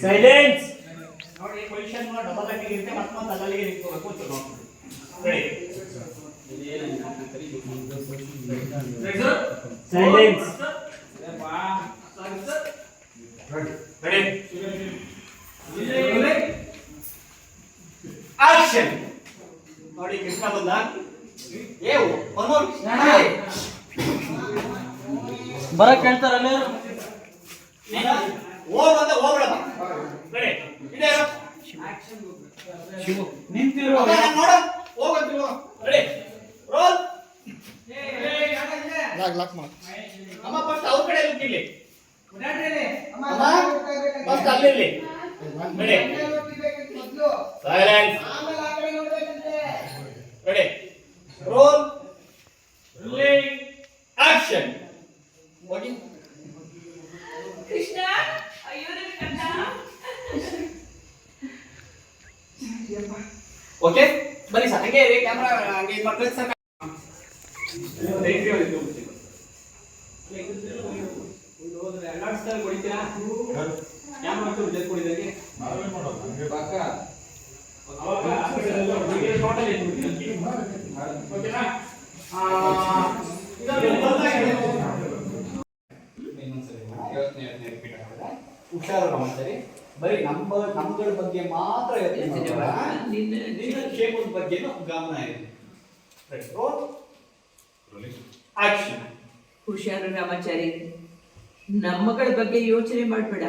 Silence ನೋಡಿ position double ಆಗಿ ಇರುತ್ತೆ ಮತ್ತೆ ಮತ್ತೆ ಅಲ್ಲಿಗೆ ನಿಂತ್ಕೋಬೇಕು ಸೈಲೆನ್ಸ್ ಆಕ್ಷನ್ ನೋಡಿ ಕೃಷ್ಣ ಬಂದ ಏವು ಹೊನ್ನೂರು ಬರಕ್ ಹೇಳ್ತಾರಲ್ಲ ಕೇಳ್ತಾರಲ್ಲ ನಿಂತಿರೋ. ಲಾಕ್ ಲಾಕ್ ಮಾಡಿ. ಅಮ್ಮ ಫಸ್ಟ್ ಅವ್ರ ಕಡೆ ಇಲ್ಲಿ. ಅಮ್ಮ first ಅಲ್ಲಿರ್ಲಿ. Ready. Silence ready roll action ಹೋಗಿ ಕೃಷ್ಣ ಅಯ್ಯೋ ನನ್ನ ಕಣ್ಣ ಓಕೆ ಬನ್ನಿ ಸರ್ ಹಂಗೆ ಇರಿ ಕ್ಯಾಮ್ರಾ ಹಂಗೆ ಇದು ಮಾಡ್ಕೊಳ್ಳಿ ಸರ್ ಹುಷಾರು ಸರಿ ಬರೀ ನಮ್ಮ ನಮ್ಮಗಳ ಬಗ್ಗೆ ಮಾತ್ರ ಯೋಚನೆ ಮಾಡಬೇಡ. ನಿನ್ನ ನಿನ್ನ ಕ್ಷೇಮದ ಬಗ್ಗೆನೂ ಗಮನ ಇರಲಿ ಆಕ್ಷನ್ ಹುಷಾರು ರಾಮಾಚಾರಿ ನಮ್ಮಗಳ ಬಗ್ಗೆ ಯೋಚನೆ ಮಾಡಬೇಡ.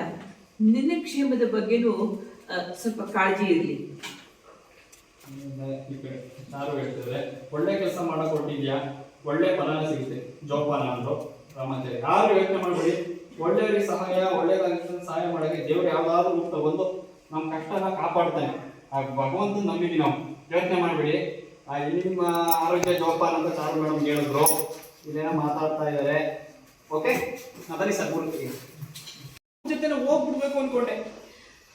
ನಿನ್ನ ಕ್ಷೇಮದ ಬಗ್ಗೆನೂ ಸ್ವಲ್ಪ ಕಾಳಜಿ ಇರಲಿ. ಯಾರು ಹೇಳ್ತದೆ ಒಳ್ಳೆ ಕೆಲಸ ಮಾಡಕ್ ಹೊರಟಿದ್ಯಾ ಒಳ್ಳೆ ಫಲ ಸಿಗುತ್ತೆ. ಜೋಪಾನ ಅಂದ್ರು ರಾಮಾಚಾರಿ ಯಾರು ಯೋಚನೆ ಮಾಡಬೇಡಿ. ಒಳ್ಳೆಯವರಿಗೆ ಸಹಾಯ, ಒಳ್ಳೆ ಸಹಾಯ ಮಾಡಕ್ಕೆ ದೇವ್ರು ಯಾವ್ದಾದ್ರು ರೂಪ ತಗೊಂಡು ನಮ್ಮ ಕಷ್ಟನ ಕಾಪಾಡ್ತಾನೆ. ಆ ಭಗವಂತನ ನಂಬಿದ್ವಿ ನಾವು. ಯೋಚನೆ ಮಾಡಬೇಡಿ. ಆ, ನಿಮ್ಮ ಆರೋಗ್ಯ ಜೋಪಾನ ಅಂತ ಸಾರು ಮೇಡಮ್ ಹೇಳಿದ್ರು. ಇದೇನೋ ಮಾತಾಡ್ತಾ ಇದ್ದಾರೆ. ಓಕೆ ಅದರಿ ಸರ್ ಮೂರ್ತಿ ಜೊತೆ ಹೋಗ್ಬಿಡ್ಬೇಕು ಅನ್ಕೊಂಡೆ.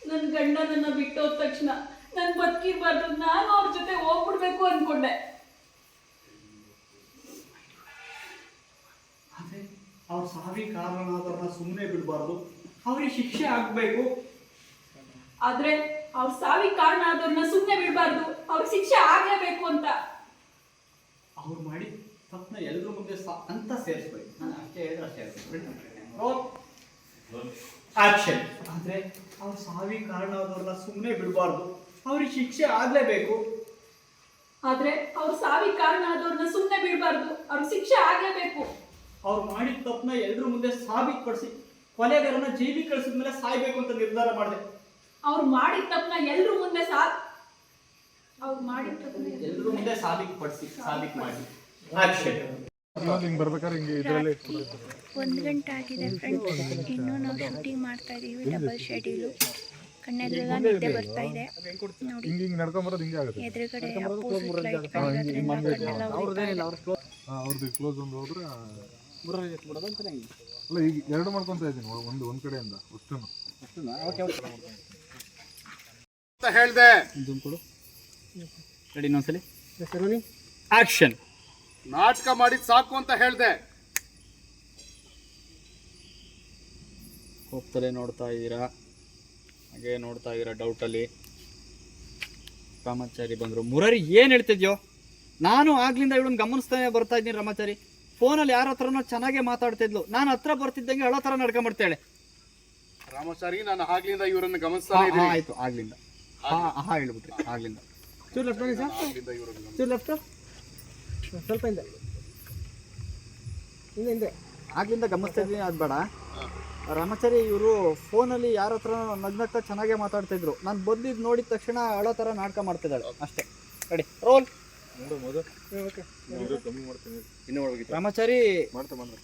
ನನ್ನ ಗಂಡ ನನ್ನ ಬಿಟ್ಟೋದ ತಕ್ಷಣ ನನ್ ಬದುಕಿರ್ಬಾರ್ದು ನಾನು ಅವ್ರ ಜೊತೆ ಹೋಗ್ಬಿಡ್ಬೇಕು ಅನ್ಕೊಂಡೆ. ಆದ್ರೆ ಅವ್ರ ಕಾರಣ ಕಾರಣನಾದವ್ರನ್ನ ಸುಮ್ಮನೆ ಬಿಡಬಾರ್ದು. ಅವ್ರಿಗೆ ಶಿಕ್ಷೆ ಆಗ್ಬೇಕು. ಆದ್ರೆ ಅವ್ರ ಸಾವಿ ಕಾರಣ ಆದವ್ರನ್ನ ಸುಮ್ಮನೆ ಬಿಡಬಾರ್ದು ಅವ್ರಿಗೆ ಶಿಕ್ಷೆ ಆಗಲೇಬೇಕು ಅಂತ. ಅವ್ರು ಮಾಡಿ ತಪ್ಪನ್ನ ಎಲ್ಲರ ಮುಂದೆ ಸಾ ಅಂತ ಸೇರಿಸ್ಬೇಕು. ನಾನು ಅಷ್ಟೇ ಹೇಳಿದ್ರೆ ಅಷ್ಟೇ ಆಕ್ಷನ್. ಆದ್ರೆ ಅವ್ರ ಸಾವಿ ಕಾರಣ ಆದವ್ರನ್ನ ಸುಮ್ಮನೆ ಬಿಡಬಾರ್ದು. ಅವ್ರಿಗೆ ಶಿಕ್ಷೆ ಆಗಲೇಬೇಕು. ಆದ್ರೆ ಅವ್ರ ಸಾವಿ ಕಾರಣ ಆದವ್ರನ್ನ ಸುಮ್ಮನೆ ಬಿಡಬಾರ್ದು. ಅವ್ರಿಗೆ ಶಿಕ್ಷೆ ಆಗಲೇಬೇಕು. ಅವ್ರು ಮಾಡಿದ ತಪ್ಪನ್ನ ಎಲ್ಲರ ಮುಂದೆ ಸಾಬೀತುಪಡಿಸಿ ಕೊಲೆಗಾರನ ಕಳಿಸಿದ ಮೇಲೆ ಸಾಯ್ಬೇಕು ಅಂತ ನಿರ್ಧಾರ ಮಾಡಿದೆ. ಅವ್ರು ಮಾಡಿದ ತಪ್ಪನ್ನ ಎಲ್ಲರೂ ಮುಂದೆ ಸಾ ಅವ್ರು ಮಾಡಿದ ತಪ್ಪನ್ನ ಎಲ್ಲರ ಮುಂದೆ ಸಾಬೀತುಪಡಿಸಿ ಸಾಬೀತು ಮಾಡಿ. ಆಕ್ಷನ್ ಇದರಲ್ಲೇ ಒಂದು ಗಂಟೆ ಆಗಿದೆ ಫ್ರೆಂಡ್ಸ್ ಇನ್ನು ನಾವು ಶೂಟಿಂಗ್ ಮಾಡ್ತಾ ಇದೀವಿ ಡಬಲ್ ಶೆಡ್ಯೂಲು ಕಣ್ಣಲ್ಲೆಲ್ಲ ನಿದ್ದೆ ಬರ್ತಾ ಇದೆ. ನೋಡಿ ಹಿಂಗೆ ಹಿಂಗೆ ನಡ್ಕೊಂಬರೋದು ಹಿಂಗೆ ಆಗುತ್ತೆ. ಎದುರುಗಡೆ ಅಪೋಸಿಟ್ ಕಣ್ಣೆಲ್ಲ ಉರಿತಾ ಅವ್ರದ್ದು ಕ್ಲೋಸ್ ಒಂದು ಹೋದ್ರೆ ಅಲ್ಲ ಈಗ ಎರಡು ಮಾಡ್ಕೊಂತ ಇದ್ದೀನಿ ಒಂದು ಒಂದು ಕಡೆಯಿಂದ ಅಷ್ಟು ಅಂತ ಹೇಳ್ದೆ. ರೆಡಿ ಇನ್ನೊಂದ್ಸಲಿ. ಆಕ್ಷನ್ ನಾಟಕ ಮಾಡಿದ್ ಸಾಕು ಅಂತ ಹೇಳ್ದೆ. ಹೋಗ್ತಲೇ ನೋಡ್ತಾ ಇದ್ದೀರಾ? ಹಾಗೆ ನೋಡ್ತಾ ಇದ್ದೀರಾ ಡೌಟಲ್ಲಿ ರಾಮಾಚಾರಿ ಬಂದರು. ಮುರಾರಿ ಏನು ಹೇಳ್ತಿದ್ಯೋ? ನಾನು ಆಗ್ಲಿಂದ ಇವಳನ್ನ ಗಮನಿಸ್ತಾನೆ ಬರ್ತಾ ಇದ್ದೀನಿ ರಾಮಾಚಾರಿ. ಫೋನಲ್ಲಿ ಯಾರ ಹತ್ರನೋ ಚೆನ್ನಾಗೇ ಮಾತಾಡ್ತಿದ್ಲು ನಾನು ಹತ್ರ ಬರ್ತಿದ್ದಂಗೆ ಹಳೋ ಥರ ನಡ್ಕೊಂಬರ್ತಾಳೆ ರಾಮಾಚಾರಿ ನಾನು ಆಗ್ಲಿಂದ ಇವರನ್ನು ಗಮನಿಸ್ತಾ ಇದ್ದೀನಿ. ಆಯ್ತು ಆಗ್ಲಿಂದ. ಹಾ ಹಾ ಹೇಳ್ಬಿಟ್ರಿ ಆಗ್ಲಿಂದ. ಚೂರು ಲೆಫ್ಟ್ ಸರ್ ಇವ್ರನ್ನ ಚೂರು ಲೆಫ್ಟ್ ಸ್ವಲ್ಪ ಹಿಂದೆ. ಹಿಂದೆ ಹಿಂದೆ. ಆಗ್ಲಿಂದ ಗಮನಿಸ್ತಾ ಇದ್ದೀನಿ ಅದು ಬೇಡ. ರಾಮಾಚಾರಿ ಇವರು ಫೋನಲ್ಲಿ ಯಾರ ಹತ್ರ ನಗ್ನಗ್ತಾ ಮಾತಾಡ್ತಾ ಮಾತಾಡ್ತಿದ್ರು. ನಾನು ಬಂದಿದ್ದು ನೋಡಿದ ತಕ್ಷಣ ಅಳೋ ಥರ ನಾಟಕ ಮಾಡ್ತಿದ್ದಾಳೆ. ಅಷ್ಟೇ. ರೆಡಿ. ರೋಲ್. ರಾಮಾಚಾರಿ ಮಾಡ್ತಾ ಬಂದ್ರೆ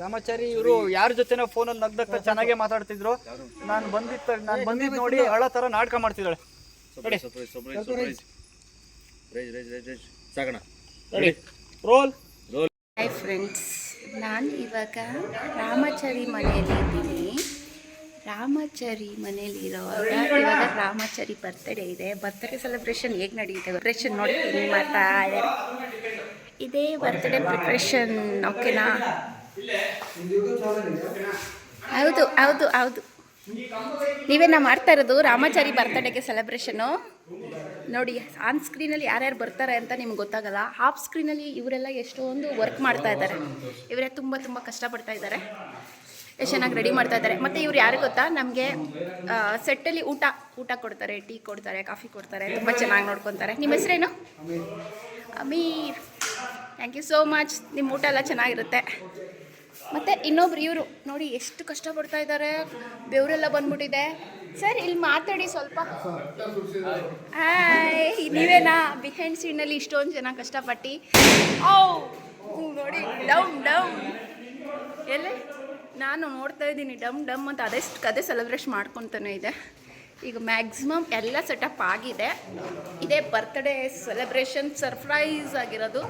ರಾಮಾಚಾರಿ ಇವರು ಯಾರ ಜೊತೆನೋ ಫೋನಲ್ಲಿ ನಗ್ನಗ್ತಾ ಚೆನ್ನಾಗೇ ಮಾತಾಡ್ತಿದ್ರು. ನಾನು ಬಂದಿದ್ದ ನಾನು ಬಂದಿದ್ದು ನೋಡಿ ಅಳೋ ಥರ ನಾಟಕ ಮಾಡ್ತಿದ್ದಾಳೆ. Ready. Ready roll hi friends ನಾನು ಇವಾಗ ರಾಮಾಚಾರಿ ಮನೆಯಲ್ಲಿ ಇದ್ದೀನಿ. ರಾಮಾಚಾರಿ ಮನೆಯಲ್ಲಿ ಇರೋವಾಗ ಇವಾಗ ರಾಮಾಚಾರಿ ಬರ್ತ್ಡೇ ಇದೆ. ಬರ್ತ್ಡೇ ಸೆಲೆಬ್ರೇಷನ್ ಹೇಗೆ ನಡೆಯುತ್ತೆ ಪ್ರಿಪ್ರೇಷನ್ ನೋಡಿ ಮಾಡ್ತಾ ಇದ್ದಾರೆ ಇದೇ ಬರ್ತ್ಡೇ ಪ್ರಿಪ್ರೇಷನ್ ಓಕೆನಾ ಹೌದು ಹೌದು ಹೌದು. ನೀವೇನ ಮಾಡ್ತಾ ಇರೋದು? ರಾಮಾಚಾರಿ ಬರ್ತಡೇಗೆ ಸೆಲೆಬ್ರೇಷನು ನೋಡಿ ಆನ್ ಸ್ಕ್ರೀನಲ್ಲಿ ಯಾರ್ಯಾರು ಬರ್ತಾರೆ ಅಂತ ನಿಮ್ಗೆ ಗೊತ್ತಾಗಲ್ಲ. ಹಾಫ್ ಸ್ಕ್ರೀನಲ್ಲಿ ಇವರೆಲ್ಲ ಎಷ್ಟೊಂದು ವರ್ಕ್ ಮಾಡ್ತಾ ಇದ್ದಾರೆ. ಇವರೇ ತುಂಬ ತುಂಬ ಕಷ್ಟಪಡ್ತಾ ಇದ್ದಾರೆ. ಎಷ್ಟು ಚೆನ್ನಾಗಿ ರೆಡಿ ಮಾಡ್ತಾ ಇದ್ದಾರೆ. ಮತ್ತು ಇವ್ರು ಯಾರು ಗೊತ್ತಾ? ನಮಗೆ ಸೆಟ್ಟಲ್ಲಿ ಊಟ ಊಟ ಕೊಡ್ತಾರೆ ಟೀ ಕೊಡ್ತಾರೆ ಕಾಫಿ ಕೊಡ್ತಾರೆ, ತುಂಬ ಚೆನ್ನಾಗಿ ನೋಡ್ಕೊತಾರೆ. ನಿಮ್ಮ ಹೆಸರೇನು? Aamir. Thank you so much ನಿಮ್ಮ ಊಟ ಎಲ್ಲ ಚೆನ್ನಾಗಿರುತ್ತೆ. ಮತ್ತು ಇನ್ನೊಬ್ರು ಇವರು ನೋಡಿ ಎಷ್ಟು ಕಷ್ಟಪಡ್ತಾ ಇದ್ದಾರೆ. ಬೆವರೆಲ್ಲ ಬಂದ್ಬಿಟ್ಟಿದೆ. ಸರ್, ಇಲ್ಲಿ ಮಾತಾಡಿ ಸ್ವಲ್ಪ. ಹಾಯ್, ನೀವೇನಾ? ಬಿಹೈಂಡ್ ಸೀನಲ್ಲಿ ಇಷ್ಟೊಂದು ಜನ ಕಷ್ಟಪಟ್ಟು. ಓ ನೋಡಿ ಡೌನ್ ಡೌನ್ ಎಲ್ಲೇ? ನಾನು ನೋಡ್ತಾ ಇದ್ದೀನಿ, ಡಮ್ ಡಮ್ ಅಂತ ಅದೆಷ್ಟು ಕದೇ ಸೆಲೆಬ್ರೇಟ್ ಮಾಡ್ಕೊತಾನೆ ಇದೆ. ಈಗ ಮ್ಯಾಕ್ಸಿಮಮ್ ಎಲ್ಲ ಸೆಟಪ್ ಆಗಿದೆ. ಇದೇ ಬರ್ತ್ಡೇ ಸೆಲೆಬ್ರೇಷನ್ ಸರ್ಪ್ರೈಸ್ ಆಗಿರೋದು.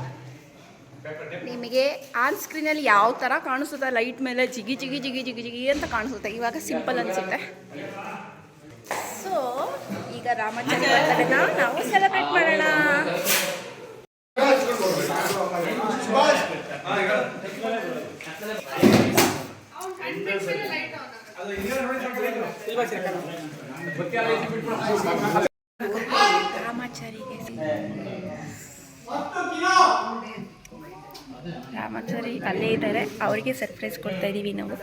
ನಿಮಗೆ ಆನ್ ಸ್ಕ್ರೀನಲ್ಲಿ ಯಾವ ಥರ ಕಾಣಿಸುತ್ತೆ? ಲೈಟ್ ಮೇಲೆ ಜಿಗಿ ಜಿಗಿ ಜಿಗಿ ಜಿಗಿ ಜಿಗಿ ಅಂತ ಕಾಣಿಸುತ್ತೆ. ಇವಾಗ ಸಿಂಪಲ್ ಅನಿಸುತ್ತೆ. ಸೊ ಈಗ ರಾಮಾಚಾರಿ ಬರ್ತಡೇನ ನಾವು ಸೆಲೆಬ್ರೇಟ್ ಮಾಡೋಣ. ರಾಮಾಚಾರಿಗೆ ರಾಮಾಚಾರಿ ಅಲ್ಲೇ ಇದ್ದಾರೆ. ಅವರಿಗೆ ಸರ್ಪ್ರೈಸ್ ಕೊಡ್ತಾ ಇದ್ದೀವಿ ನಾವು.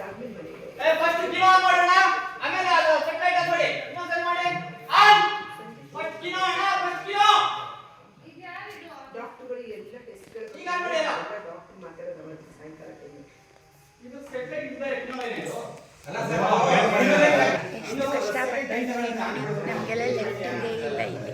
ಎಷ್ಟು ಕಷ್ಟಪಡ್ತಾ ನಮಗೆಲ್ಲ ಲೆಫ್ಟಿಂಗೇ ಇಲ್ಲ. ಇಲ್ಲಿ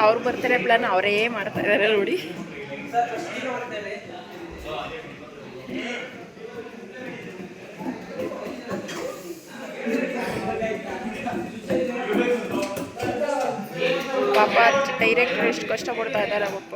ಅವ್ರು ಬರ್ತಾರೆ ಪ್ಲಾನ್ ಅವರೇ ಮಾಡ್ತಾ ಇದ್ದಾರೆ ನೋಡಿ. ಡೈರೆಕ್ಟರ್ ಎಷ್ಟು ಕಷ್ಟಪಡ್ತಾ ಇದ್ದಾರೆ ಪಾಪ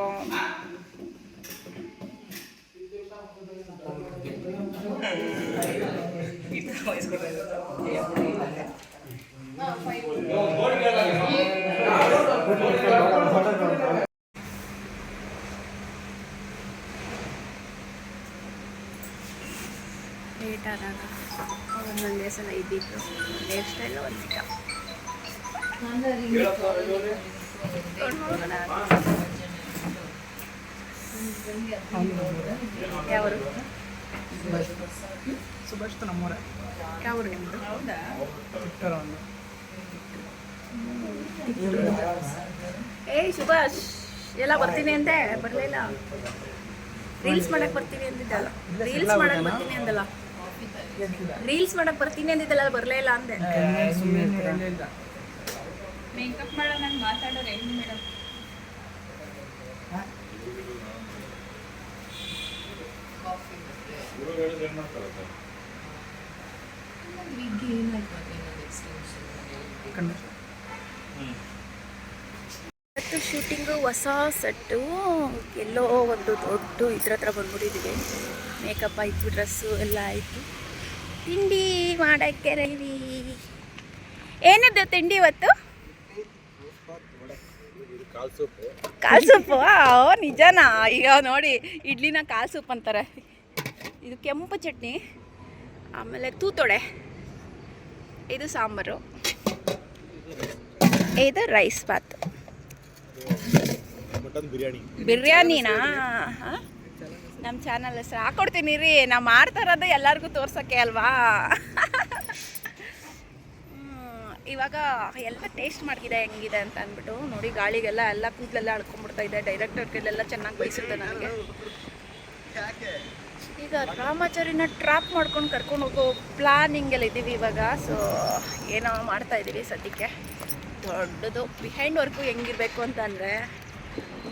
ಲೇಟ್ ಆದಾಗ ಒಂದೊಂದೇ ಸಲ ಇದ್ದಿತ್ತು ಹೇರ್ ಸ್ಟೈಲ್ ಒಂದು ಸಿಕ್ಕ. ಯಾವರು? ಸುಭಾಷ್ ನಮ್ಮೂರ ಯಾವರು ನಿಮ್ಮದು ಏಯ್ ಸುಭಾಷ್ ಎಲ್ಲ ಬರ್ತೀನಿ ಅಂತೆ ಬರಲಿಲ್ಲ ರೀಲ್ಸ್ ಮಾಡಕ್ ಬರ್ತೀನಿ ಅಂದಿದ್ದಲ್ಲ. ರೀಲ್ಸ್ ಮಾಡಕ್ ಬರ್ತೀನಿ ಅಂದಲ್ಲ. ರೀಲ್ಸ್ ಮಾಡಕ್ ಬರ್ತೀನಿ ಅಂದಿದ್ದಲ್ಲ ಬರಲೇ ಇಲ್ಲ ಅಂದೆ. ಮೇಕಪ್ ಮಾಡೋ ನಾನು ಮಾತಾಡೋರು ಹೆಂಗ್ ಮೇಡಮ್? ಇವತ್ತು ಶೂಟಿಂಗು ಹೊಸ ಸೆಟ್ಟು ಎಲ್ಲೋ ಒಂದು ದೊಡ್ಡ ಇದ್ರ ಹತ್ರ ಬಂದ್ಬಿಟ್ಟಿದ್ದೀವಿ ಮೇಕಪ್ ಆಯಿತು ಡ್ರೆಸ್ಸು ಎಲ್ಲ ಆಯಿತು. ತಿಂಡಿ ಮಾಡೋಕ್ಕೆ ರೆಡಿ ಏನಿದೆ ತಿಂಡಿ ಇವತ್ತು? ಕಾಲ್ ಸೂಪು ಓ ನಿಜನಾ? ಈಗ ನೋಡಿ ಇಡ್ಲಿನ ಕಾಲ್ ಸೂಪ್ ಅಂತಾರೆ. ಇದು ಕೆಂಪು ಚಟ್ನಿ ಆಮೇಲೆ ತೂತೊಡೆ. ಇದು ಸಾಂಬಾರು. ಇದು ರೈಸ್ ಬಾತ್ ಬಿರಿಯಾನಿನಾ? ನಮ್ಮ ಚಾನಲ್ ಹೆಸರು ಹಾಕೊಡ್ತೀನಿ ರೀ. ನಾವು ಮಾಡ್ತಾ ಇರೋದು ಎಲ್ಲರಿಗೂ ತೋರ್ಸೋಕ್ಕೆ ಅಲ್ವಾ? ಇವಾಗ ಎಲ್ಲ ಟೇಸ್ಟ್ ಮಾಡಿದೆ ಹೆಂಗಿದೆ ಅಂತ ಅಂದ್ಬಿಟ್ಟು ನೋಡಿ, ಗಾಳಿಗೆಲ್ಲ ಎಲ್ಲ ಕೂದಲೆಲ್ಲ ಅಳ್ಕೊಂಡ್ಬಿಡ್ತಾ ಇದೆ. ಡೈರೆಕ್ಟರ್ಗೆಲ್ಲ ಚೆನ್ನಾಗಿ ಬಯಸುತ್ತೆ ನನಗೆ ಈಗ ರಾಮಾಚಾರಿನ ಟ್ರಾಪ್ ಮಾಡ್ಕೊಂಡು ಕರ್ಕೊಂಡು ಹೋಗೋ ಪ್ಲಾನಿಂಗೆಲ್ಲ ಇದ್ದೀವಿ ಇವಾಗ. ಸೊ ಏನೋ ಮಾಡ್ತಾ ಇದ್ದೀವಿ ಸದ್ಯಕ್ಕೆ. ದೊಡ್ಡದು ಬಿಹೈಂಡ್ ವರ್ಕು ಹೆಂಗಿರಬೇಕು ಅಂತಂದರೆ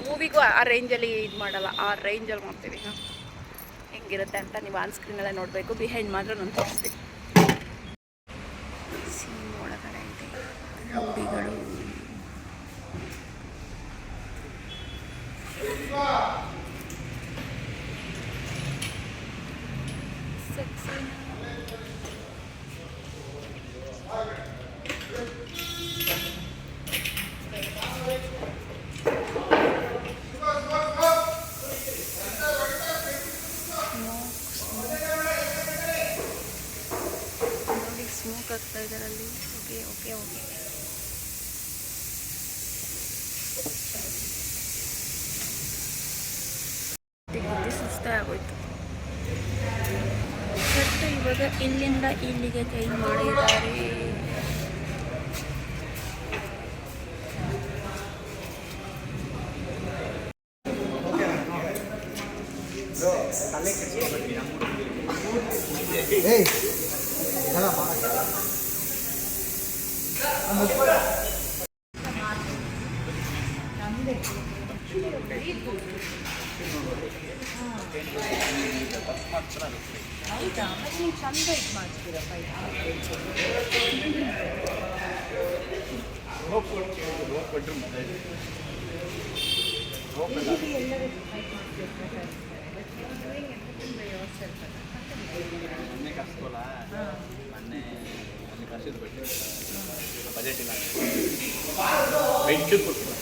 ಮೂವಿಗೂ ಆ ರೇಂಜಲ್ಲಿ ಇದು ಮಾಡಲ್ಲ, ಆ ರೇಂಜಲ್ಲಿ ಮಾಡ್ತೀವಿ. ಹೆಂಗಿರುತ್ತೆ ಅಂತ ನೀವು ಆನ್ ಸ್ಕ್ರೀನಲ್ಲೇ ನೋಡಬೇಕು. ಬಿಹೈಂಡ್ ಮಾತ್ರ ನಾನು ತೋರಿಸ್ತೀನಿ. ಸ್ಮೋಕ್ ಆಗ್ತಾ ಇದ್ದಾರೆ ಅಲ್ಲಿ ಓಕೆ ಓಕೆ ಓಕೆ ಗುದ್ದಿ ಸುಸ್ತಾ ಆಗೋಯ್ತು ಬಟ್ ಇವಾಗ ಇಲ್ಲಿಂದ ಇಲ್ಲಿಗೆ ಚೇಂಜ್ ಮಾಡಿದ್ದಾರೆ ಅಕಸ್ಮಾತ್ ಚೆನ್ನಾಗಿರುತ್ತೆ ಹೌದಾ ಮತ್ತೆ ನೀವು ಚಂದ ಇದು ಮಾಡ್ತೀರಪ್ಪ ರೋಪ್ ರೋಪ್ ಮೊನ್ನೆ ಕರ್ಸ್ಕೊಲ್ಲ ಮೊನ್ನೆ ಮೊನ್ನೆ ಕರ್ಸಿದ್ದು ಬಟ್ಟೆ ಬಜೆಟ್ ಇಲ್ಲ ಕೊಟ್ಟು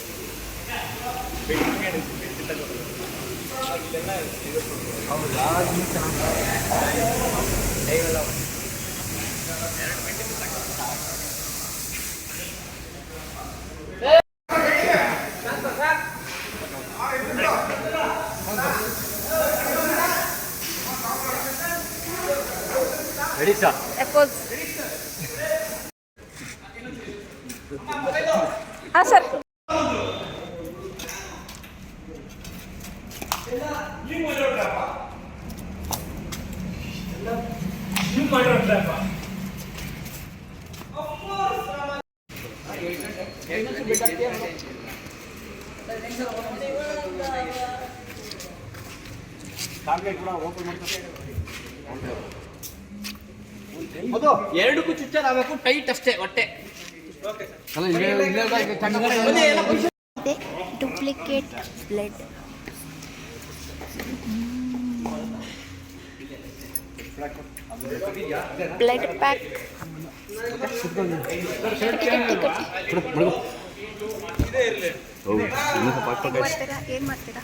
ಬೆಡ್ ಅಫ್ಕೋರ್ಸ್ ಹಾಂ ಸರ್. ಎರಡಕ್ಕೂ ಚುಚ್ಚದಾಗಬೇಕು ಟೈಟ್ ಅಷ್ಟೇ ಹೊಟ್ಟೆ. ಡೂಪ್ಲಿಕೇಟ್ ಬ್ಲಡ್ ಬ್ಲಡ್ ಪ್ಯಾಕ್ ಮಾಡ್ತೀರಾ ಏನು ಮಾಡ್ತೀರಾ?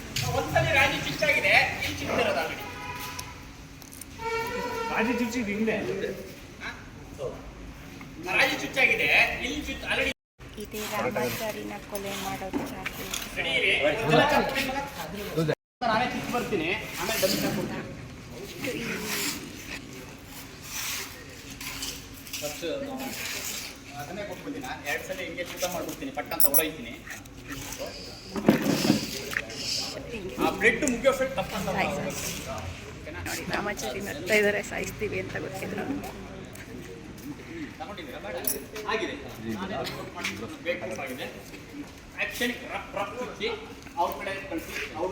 ರಾಜಿ ಚುಚ್ಚಾಗಿದೆ ಇಲ್ಲಿ ಚುಚ್ಚ ಆಲ್ರೆಡಿ ಇದೇ ರಾಮಾಚಾರಿನ ಕೊಲೆ ಮಾಡೋದು ನಾನೇ ಚುಚ್ಚಿ ಬರ್ತೀನಿ. ಆಮೇಲೆ ಅದನ್ನೇ ನಾನು ಎರಡು ಸಲ ಹಿಂಗೆ ಶುದ್ಧ ಮಾಡ್ಬಿಡ್ತೀನಿ. ಪಟ್ ಅಂತ ಹೊಡೋಯ್ತೀನಿ ಆ ಬ್ರೆಡ್ ಮುಗಿಯೋ ಫಿಟ್ ತಪ್ಪಂತ ನೋಡಿ ರಾಮಾಚಾರಿ ನಗ್ತಾ ಇದ್ದಾರೆ. ಸಾಯಿಸ್ತೀವಿ ಅಂತ ಗೊತ್ತಿದ್ರು ಆಗಿದೆ. ನಾನೇ ರಿಪೋರ್ಟ್ ಮಾಡಿದ್ದು. ಬೇಕು ಆಗಿದೆ. ಆ್ಯಕ್ಷನ್ ರಫ್ ರಫ್ ಅವ್ರ ಕಡೆ ಕಳಿಸಿ. ಅವ್ರ